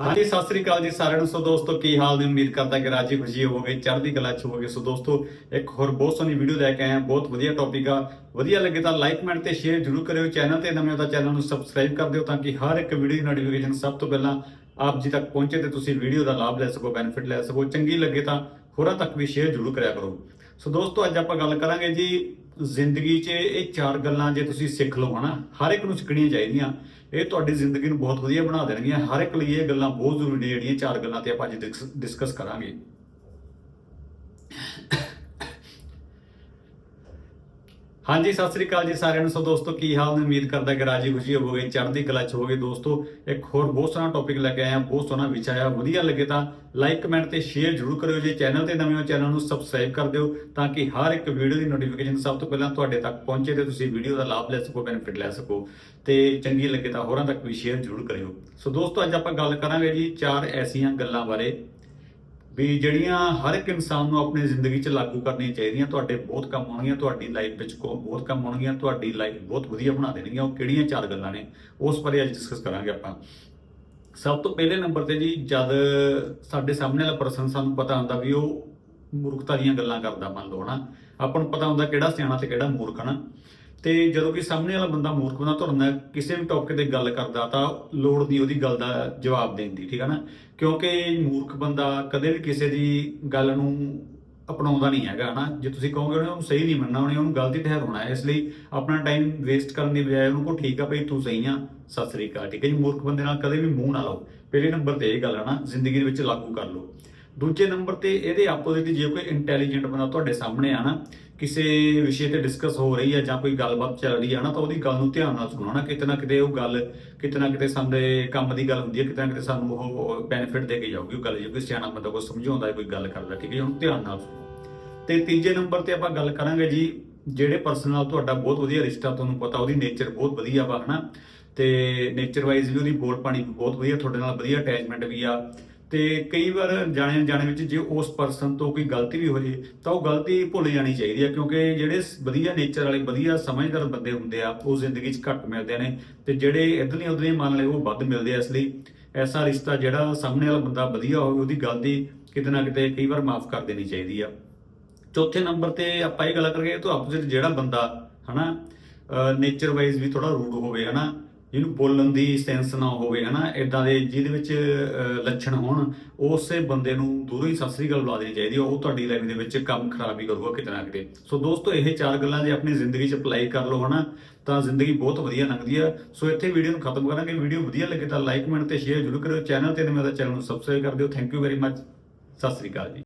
ਹਾਂਜੀ, ਸਤਿ ਸ੍ਰੀ ਅਕਾਲ ਜੀ ਸਾਰਿਆਂ ਨੂੰ। ਸੋ ਦੋਸਤੋ, ਕੀ ਹਾਲ ਨੇ? ਉਮੀਦ ਕਰਦਾ ਕਿ ਰਾਜੀ ਖੁਸ਼ੀ ਹੋਵੋਗੇ, ਚੜ੍ਹਦੀ ਕਲਾ ਚ ਹੋਵੋਗੇ। ਸੋ ਦੋਸਤੋ, ਇੱਕ ਹੋਰ ਬਹੁਤ ਸੋਹਣੀ ਵੀਡੀਓ ਲੈ ਕੇ ਆਏ ਹਾਂ। ਬਹੁਤ ਵਧੀਆ ਟੌਪਿਕ ਆ। ਵਧੀਆ ਲੱਗੇ ਤਾਂ ਲਾਈਕ ਕਮੈਂਟ ਤੇ ਸ਼ੇਅਰ ਜ਼ਰੂਰ ਕਰਿਓ। ਚੈਨਲ ਤੇ ਨਵੇਂ ਹੋ ਤਾਂ ਚੈਨਲ ਨੂੰ ਸਬਸਕ੍ਰਾਈਬ ਕਰ ਦਿਓ ਤਾਂ ਕਿ ਹਰ ਇੱਕ ਵੀਡੀਓ ਦੀ ਨੋਟੀਫਿਕੇਸ਼ਨ ਸਭ ਤੋਂ ਪਹਿਲਾਂ ਆਪ ਜੀ ਤੱਕ ਪਹੁੰਚੇ ਤੇ ਤੁਸੀਂ ਵੀਡੀਓ ਦਾ ਲਾਭ ਲੈ ਸਕੋ ਬੈਨੀਫਿਟ ਲੈ ਸਕੋ। ਚੰਗੀ ਲੱਗੇ ਤਾਂ ਹੋਰਾਂ ਤੱਕ ਵੀ ਸ਼ੇਅਰ ਜ਼ਰੂਰ ਕਰਿਆ ਕਰੋ। ਸੋ ਦੋਸਤੋ, ਅੱਜ ਆਪਾਂ ਗੱਲ ਕਰਾਂਗੇ ਜੀ ਜ਼ਿੰਦਗੀ 'ਚ ਇਹ ਚਾਰ ਗੱਲਾਂ ਜੇ ਤੁਸੀਂ ਸਿੱਖ ਲਓ ਹਨਾ, ਹਰ ਇੱਕ ਨੂੰ ਸਿੱਖਣੀਆਂ ਚਾਹੀਦੀਆਂ। ਇਹ ਤੁਹਾਡੀ ਜ਼ਿੰਦਗੀ ਨੂੰ ਬਹੁਤ ਵਧੀਆ ਬਣਾ ਦੇਣਗੀਆਂ। ਹਰ ਇੱਕ ਲਈ ਇਹ ਗੱਲਾਂ ਬਹੁਤ ਜ਼ਰੂਰੀ ਨੇ ਜਿਹੜੀਆਂ ਚਾਰ ਗੱਲਾਂ ਤੇ ਆਪਾਂ ਅੱਜ ਡਿਸਕਸ ਕਰਾਂਗੇ। ਹਾਂਜੀ, ਸਤਿ ਸ੍ਰੀ ਅਕਾਲ ਜੀ ਸਾਰਿਆਂ ਨੂੰ। ਸੋ ਦੋਸਤੋ, ਕੀ ਹਾਲ ਨੇ? ਉਮੀਦ ਕਰਦਾ ਕਿ ਰਾਜੀ ਖੁਸ਼ੀ ਹੋਵੋਗੇ, ਚੜ੍ਹਦੀ ਕਲਾ ਚ ਹੋਵੋਗੇ। ਦੋਸਤੋ, ਇੱਕ ਹੋਰ ਬਹੁਤ ਸੋਹਣਾ ਟੌਪਿਕ ਲੈ ਕੇ ਆਇਆ ਬਹੁਤ ਸੋਹਣਾ ਵਿਸ਼ਾ ਆ, ਵਧੀਆ ਲੱਗੇ ਤਾਂ ਲਾਈਕ ਕਮੈਂਟ ਤੇ ਸ਼ੇਅਰ ਜ਼ਰੂਰ ਕਰਿਓ ਜੇ ਚੈਨਲ ਤੇ ਨਵੇਂ ਹੋ ਚੈਨਲ ਨੂੰ ਸਬਸਕ੍ਰਾਈਬ ਕਰ ਦਿਓ ਤਾਂ ਕਿ ਹਰ ਇੱਕ ਵੀਡੀਓ ਦੀ ਨੋਟੀਫਿਕੇਸ਼ਨ ਸਭ ਤੋਂ ਪਹਿਲਾਂ ਤੁਹਾਡੇ ਤੱਕ ਪਹੁੰਚੇ ਤੇ ਤੁਸੀਂ ਵੀਡੀਓ ਦਾ ਲਾਭ ਲੈ ਸਕੋ ਬੈਨੀਫਿਟ ਲੈ ਸਕੋ। ਤੇ ਚੰਗੀ ਲੱਗੇ ਤਾਂ ਹੋਰਾਂ ਤੱਕ ਵੀ ਸ਼ੇਅਰ ਜ਼ਰੂਰ ਕਰਿਓ। ਸੋ ਦੋਸਤੋ, ਅੱਜ ਆਪਾਂ ਗੱਲ ਕਰਾਂਗੇ ਜੀ ਚਾਰ ਐਸੀਆਂ ਗੱਲਾਂ ਬਾਰੇ। ਵੀ ਜਿਹੜੀਆਂ ਹਰ ਇੱਕ ਇਨਸਾਨ ਨੂੰ ਆਪਣੀ ਜ਼ਿੰਦਗੀ 'ਚ ਲਾਗੂ ਕਰਨੀਆਂ ਚਾਹੀਦੀਆਂ, ਤੁਹਾਡੇ ਬਹੁਤ ਕੰਮ ਆਉਣਗੀਆਂ, ਤੁਹਾਡੀ ਲਾਈਫ ਵਿੱਚ ਕੋ ਬਹੁਤ ਕੰਮ ਆਉਣਗੀਆਂ, ਤੁਹਾਡੀ ਲਾਈਫ ਬਹੁਤ ਵਧੀਆ ਬਣਾ ਦੇਣਗੀਆਂ, ਉਹ ਕਿਹੜੀਆਂ ਚਾਰ ਗੱਲਾਂ ਨੇ, ਉਸ ਬਾਰੇ ਅੱਜ ਡਿਸਕਸ ਕਰਾਂਗੇ ਆਪਾਂ। ਸਭ ਤੋਂ ਪਹਿਲੇ ਨੰਬਰ ਤੇ ਜੀ, ਜਦ ਸਾਡੇ ਸਾਹਮਣੇ ਵਾਲਾ ਪਰਸਨ ਸਾਨੂੰ ਪਤਾ ਹੁੰਦਾ ਵੀ ਉਹ ਮੂਰਖਤਾ ਦੀਆਂ ਗੱਲਾਂ ਕਰਦਾ ਮੰਨ ਲਓ ਹਨਾ, ਆਪਾਂ ਨੂੰ ਪਤਾ ਹੁੰਦਾ ਕਿਹੜਾ ਸਿਆਣਾ ਤੇ ਕਿਹੜਾ ਮੂਰਖ ਹਨਾ। ਤੇ ਜਦੋਂ ਕਿ ਸਾਹਮਣੇ ਵਾਲਾ ਬੰਦਾ ਮੂਰਖ ਬੰਦਾ ਤੁਹਾਡੇ ਨਾਲ ਕਿਸੇ ਵੀ ਟੌਪਿਕ ਤੇ ਗੱਲ ਕਰਦਾ ਤਾਂ ਲੋੜ ਦੀ ਉਹਦੀ ਗੱਲ ਦਾ ਜਵਾਬ ਦੇਣ ਦੀ, ਠੀਕ ਹੈ ਨਾ? ਕਿਉਂਕਿ ਮੂਰਖ ਬੰਦਾ ਕਦੇ ਵੀ ਕਿਸੇ ਦੀ ਗੱਲ ਨੂੰ ਅਪਣਾਉਂਦਾ ਨਹੀਂ ਹੈਗਾ, ਹਨਾ? ਜੇ ਤੁਸੀਂ ਕਹੋਗੇ ਉਹਨੂੰ ਸਹੀ ਨਹੀਂ ਮੰਨਣਾ, ਉਹਨੇ ਉਹਨੂੰ ਗਲਤੀ ਠਹਿਰਾਉਣਾ ਹੈ, ਇਸ ਲਈ ਆਪਣਾ ਟਾਈਮ ਵੇਸਟ ਕਰਨ ਦੀ ਬਜਾਏ ਉਹਨੂੰ ਕੋ ਠੀਕ ਆ ਭਈ, ਤੂੰ ਸਹੀ ਆ, ਸਤਿ ਸ੍ਰੀ ਅਕਾਲ। ਠੀਕ ਹੈ ਜੀ, ਮੂਰਖ ਬੰਦੇ ਨਾਲ ਕਦੇ ਵੀ ਮੂੰਹ ਨਾ ਲਾਓ। ਪਹਿਲੇ ਨੰਬਰ ਤੇ ਇਹ ਗੱਲ ਹੈ ਨਾ, ਜ਼ਿੰਦਗੀ ਦੇ ਵਿੱਚ ਲਾਗੂ ਕਰ ਲਓ। ਦੂਜੇ ਨੰਬਰ ਤੇ ਇਹਦੇ ਆਪੋਜ਼ਿਟ ਜੇ ਕੋਈ ਇੰਟੈਲੀਜੈਂਟ ਬੰਦਾ ਤੁਹਾਡੇ ਸਾਹਮਣੇ ਆ ਨਾ ਕਿਸੇ ਵਿਸ਼ੇ ਤੇ ਡਿਸਕਸ ਹੋ ਰਹੀ ਹੈ ਜਾਂ ਕੋਈ ਗੱਲਬਾਤ ਚੱਲ ਰਹੀ ਹੈ ਨਾ ਤਾਂ ਉਹਦੀ ਗੱਲ ਨੂੰ ਧਿਆਨ ਨਾਲ ਸੁਣੋ ਨਾ ਕਿਤੇ ਨਾ ਕਿਤੇ ਉਹ ਗੱਲ ਕਿਤੇ ਨਾ ਕਿਤੇ ਸਾਡੇ ਕੰਮ ਦੀ ਗੱਲ ਹੁੰਦੀ ਹੈ ਕਿਤੇ ਨਾ ਕਿਤੇ ਸਾਨੂੰ ਉਹ ਬੈਨੀਫਿਟ ਦੇ ਕੇ ਜਾਊਗੀ ਉਹ ਗੱਲ ਜੇ ਕੋਈ ਸਿਆਣਾ ਬੰਦਾ ਕੋਈ ਸਮਝਾਉਂਦਾ ਹੈ ਕੋਈ ਗੱਲ ਕਰਦਾ ਠੀਕ ਹੈ ਜੀ, ਉਹਨੂੰ ਧਿਆਨ ਨਾਲ ਸੁਣੋ। ਤੇ ਤੀਜੇ ਨੰਬਰ ਤੇ ਆਪਾਂ ਗੱਲ ਕਰਾਂਗੇ ਜੀ ਜਿਹੜੇ ਪਰਸਨ ਨਾਲ ਤੁਹਾਡਾ ਬਹੁਤ ਵਧੀਆ ਰਿਸ਼ਤਾ ਤੁਹਾਨੂੰ ਪਤਾ ਉਹਦੀ ਨੇਚਰ ਬਹੁਤ ਵਧੀਆ ਵਾ ਹਨਾ? ਤੇ ਨੇਚਰ ਵਾਈਜ਼ ਵੀ ਉਹਦੀ ਬੋਲ ਪਾਣੀ ਬਹੁਤ ਵਧੀਆ ਤੁਹਾਡੇ ਨਾਲ ਵਧੀਆ ਅਟੈਚਮੈਂਟ ਵੀ ਆ। ਤੇ ਕਈ ਵਾਰ ਜਾਣੇ ਜਾਣੇ ਵਿੱਚ ਜੇ ਉਸ ਪਰਸਨ ਤੋਂ ਕੋਈ ਗਲਤੀ ਵੀ ਹੋ ਜੇ, ਤਾਂ ਉਹ ਗਲਤੀ ਭੁੱਲ ਜਾਣੀ ਚਾਹੀਦੀ ਹੈ, ਕਿਉਂਕਿ ਜਿਹੜੇ ਵਧੀਆ ਨੇਚਰ ਵਾਲੇ, ਵਧੀਆ ਸਮਝਦਾਰ ਬੰਦੇ ਹੁੰਦੇ ਆ, ਉਹ ਜ਼ਿੰਦਗੀ 'ਚ ਘੱਟ ਮਿਲਦੇ ਨੇ ਤੇ ਜਿਹੜੇ ਇਧਰਲੀਆਂ ਉਧਰਲੀਆਂ ਮੰਨ ਲਏ ਉਹ ਵੱਧ ਮਿਲਦੇ ਆ ਇਸ ਲਈ। ਐਸਾ ਰਿਸ਼ਤਾ ਜਿਹੜਾ ਸਾਹਮਣੇ ਵਾਲਾ ਬੰਦਾ ਵਧੀਆ ਹੋਵੇ, ਉਹਦੀ ਗਲਤੀ ਕਿਤੇ ਨਾ ਕਿਤੇ ਕਈ ਵਾਰ ਮਾਫ ਕਰ ਦੇਣੀ ਚਾਹੀਦੀ ਆ। ਚੌਥੇ ਨੰਬਰ ਤੇ ਆਪਾਂ ਇਹ ਗੱਲ ਕਰੀਏ ਤਾਂ ਆਪੋਜ਼ਿਟ ਜਿਹੜਾ ਬੰਦਾ, ਹਨਾ ਨੇਚਰ ਵਾਈਜ਼ ਵੀ ਥੋੜਾ ਰੂਡ ਹੋਵੇ, ਹਨਾ ਜਿਹਨੂੰ ਬੋਲਣ ਦੀ ਸੈਂਸ ਨਾ ਹੋਵੇ, ਹਨਾ? ਇਦਾਂ ਦੇ ਜਿਹਦੇ ਵਿੱਚ ਲੱਛਣ ਹੋਣ, ਉਸੇ ਬੰਦੇ ਨੂੰ ਦੂਰੋਂ ਹੀ ਸਤਿ ਸ੍ਰੀ ਅਕਾਲ ਬੁਲਾ ਦੇਣੀ ਚਾਹੀਦੀ ਹੈ ਉਹ ਤੁਹਾਡੀ ਲਾਈਫ ਦੇ ਵਿੱਚ ਕੰਮ ਖਰਾਬ ਹੀ ਕਰੂਗਾ ਕਿਤੇ ਨਾ ਕਿਤੇ। ਸੋ ਦੋਸਤੋ, ਇਹ ਚਾਰ ਗੱਲਾਂ ਜੇ ਆਪਣੀ ਜ਼ਿੰਦਗੀ 'ਚ ਅਪਲਾਈ ਕਰ ਲਓ, ਹਨਾ, ਤਾਂ ਜ਼ਿੰਦਗੀ ਬਹੁਤ ਵਧੀਆ ਲੰਘਦੀ ਆ। ਸੋ ਇੱਥੇ ਵੀਡੀਓ ਨੂੰ ਖਤਮ ਕਰਾਂਗੇ। ਵੀਡੀਓ ਵਧੀਆ ਲੱਗੇ ਤਾਂ ਲਾਈਕ ਕਮੈਂਟ ਤੇ ਸ਼ੇਅਰ ਜ਼ਰੂਰ ਕਰਿਓ। ਚੈਨਲ ਤੇ ਨਵੇਂ ਤਾਂ ਚੈਨਲ ਨੂੰ ਸਬਸਕ੍ਰਾਈਬ ਕਰ ਦਿਓ। Thank you very much Sat Sri ਅਕਾਲ ਜੀ।